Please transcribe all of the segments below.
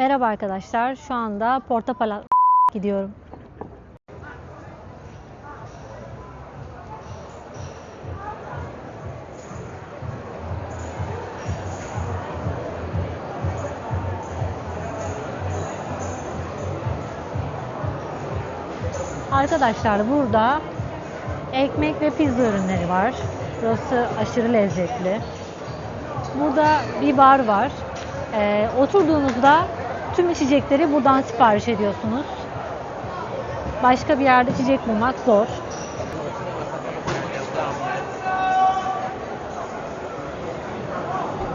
Merhaba arkadaşlar. Şu anda Portapala gidiyorum. Arkadaşlar burada ekmek ve pizza ürünleri var. Burası aşırı lezzetli. Burada bir bar var. Ee, oturduğunuzda tüm içecekleri buradan sipariş ediyorsunuz. Başka bir yerde içecek bulmak zor.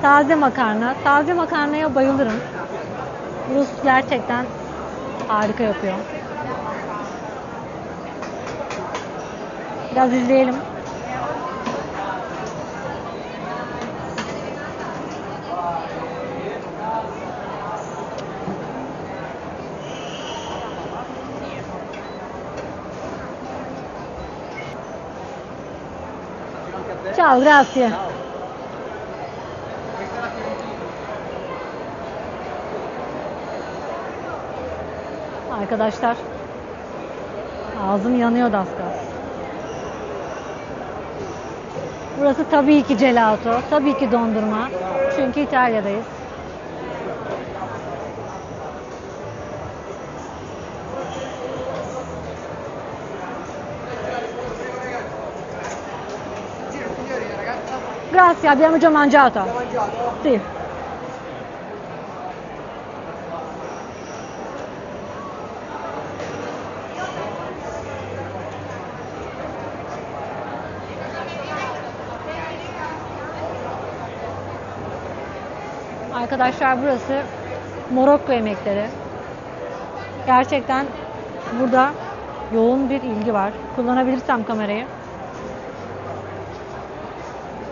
Taze makarna. Taze makarnaya bayılırım. Rus gerçekten harika yapıyor. Biraz izleyelim. Ciao, grazie. Arkadaşlar ağzım yanıyordu az kalsın. Burası tabii ki gelato, tabii ki dondurma. Çünkü İtalya'dayız. Grazie, abbiamo già mangiato. Sì. Arkadaşlar burası Morokko yemekleri. Gerçekten burada yoğun bir ilgi var. Kullanabilirsem kamerayı.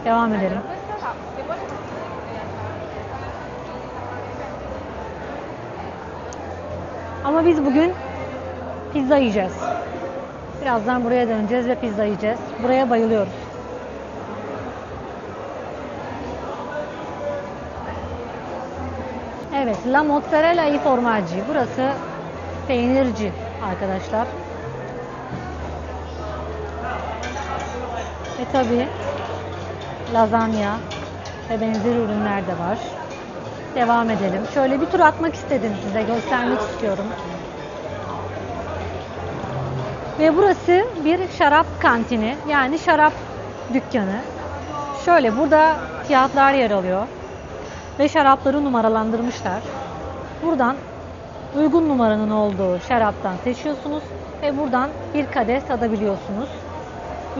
Devam edelim. Ama biz bugün pizza yiyeceğiz. Birazdan buraya döneceğiz ve pizza yiyeceğiz. Buraya bayılıyoruz. Evet, La Mozzarella i Formaggi. Burası peynirci arkadaşlar. Ve tabi lazanya ve benzeri ürünler de var. Devam edelim. Şöyle bir tur atmak istedim size, göstermek istiyorum. Ve burası bir şarap kantini, yani şarap dükkanı. Şöyle burada fiyatlar yer alıyor ve şarapları numaralandırmışlar. Buradan uygun numaranın olduğu şaraptan seçiyorsunuz ve buradan bir kadeh tadabiliyorsunuz.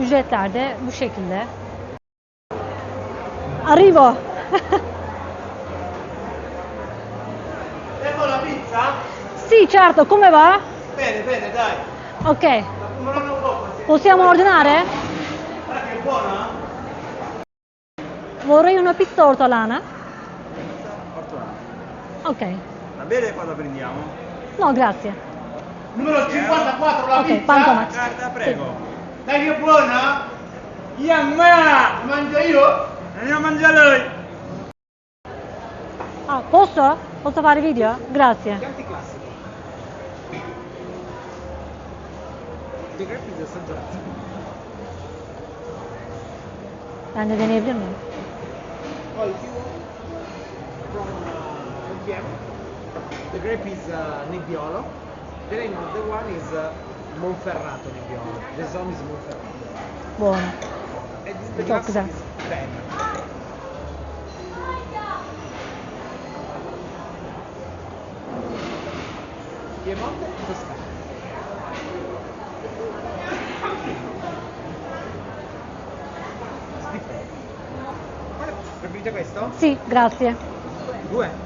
Ücretler de bu şekilde. Arrivo. Tengo la pizza? sì, certo, come va? Bene, bene, dai. Ok, sì. possiamo ordinare? Guarda che buona. Vorrei una pizza ortolana. Ok. Va bene quando prendiamo? No, grazie. Numero 54 la Ok, pizza. pantomat. Guarda, prego. Dai che buona? Yamma! Mangio io? Andiamo a mangiare noi. Ah, posso? Posso fare video? Grazie. Canti classico. De che pizza assaggiata? Ben de deneyebilir miyim? Poi you from uh, Nebbiolo, the grape is uh, Nebbiolo. The name of the one is uh, Monferrato Nebbiolo. The zone is Monferrato. Buono. And this, the glass is 10. Piemonte e Toscana. Preferite questo? Sì, grazie. Due.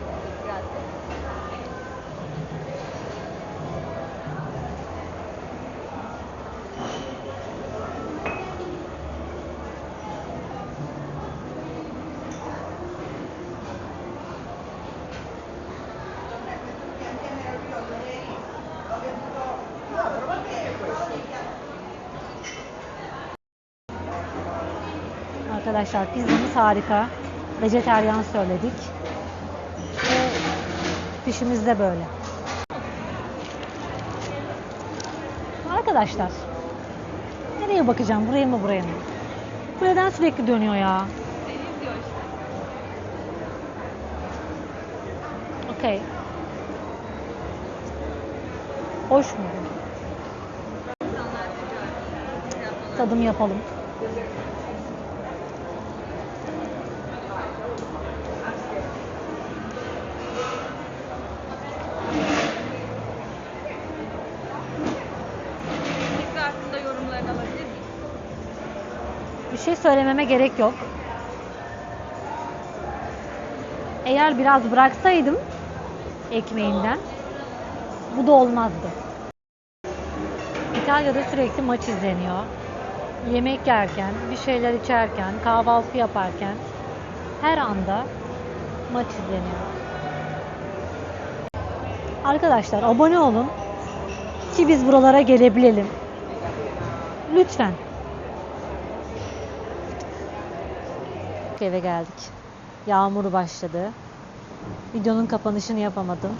Arkadaşlar pizzamız harika. Vejeteryan söyledik. Ve Geçmişimiz de böyle. Arkadaşlar, nereye bakacağım? Buraya mı buraya mı? Bu neden sürekli dönüyor ya? Okey. Hoş mu? Tadım yapalım. Şey söylememe gerek yok. Eğer biraz bıraksaydım ekmeğinden bu da olmazdı. İtalya'da sürekli maç izleniyor. Yemek yerken, bir şeyler içerken, kahvaltı yaparken her anda maç izleniyor. Arkadaşlar abone olun ki biz buralara gelebilelim. Lütfen. Eve geldik. Yağmur başladı. Videonun kapanışını yapamadım.